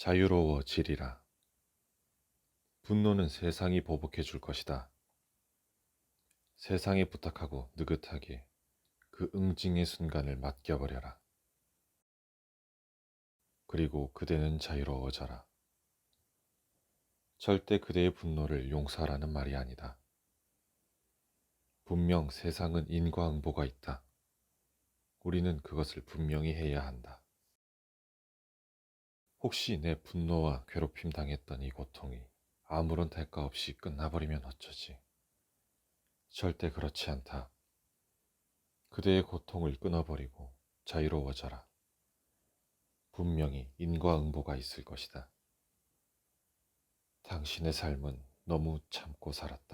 자유로워지리라. 분노는 세상이 보복해 줄 것이다. 세상에 부탁하고 느긋하게 그 응징의 순간을 맡겨버려라. 그리고 그대는 자유로워져라. 절대 그대의 분노를 용서하라는 말이 아니다. 분명 세상은 인과응보가 있다. 우리는 그것을 분명히 해야 한다. 혹시 내 분노와 괴롭힘 당했던 이 고통이 아무런 대가 없이 끝나버리면 어쩌지? 절대 그렇지 않다. 그대의 고통을 끊어버리고 자유로워져라. 분명히 인과응보가 있을 것이다. 당신의 삶은 너무 참고 살았다.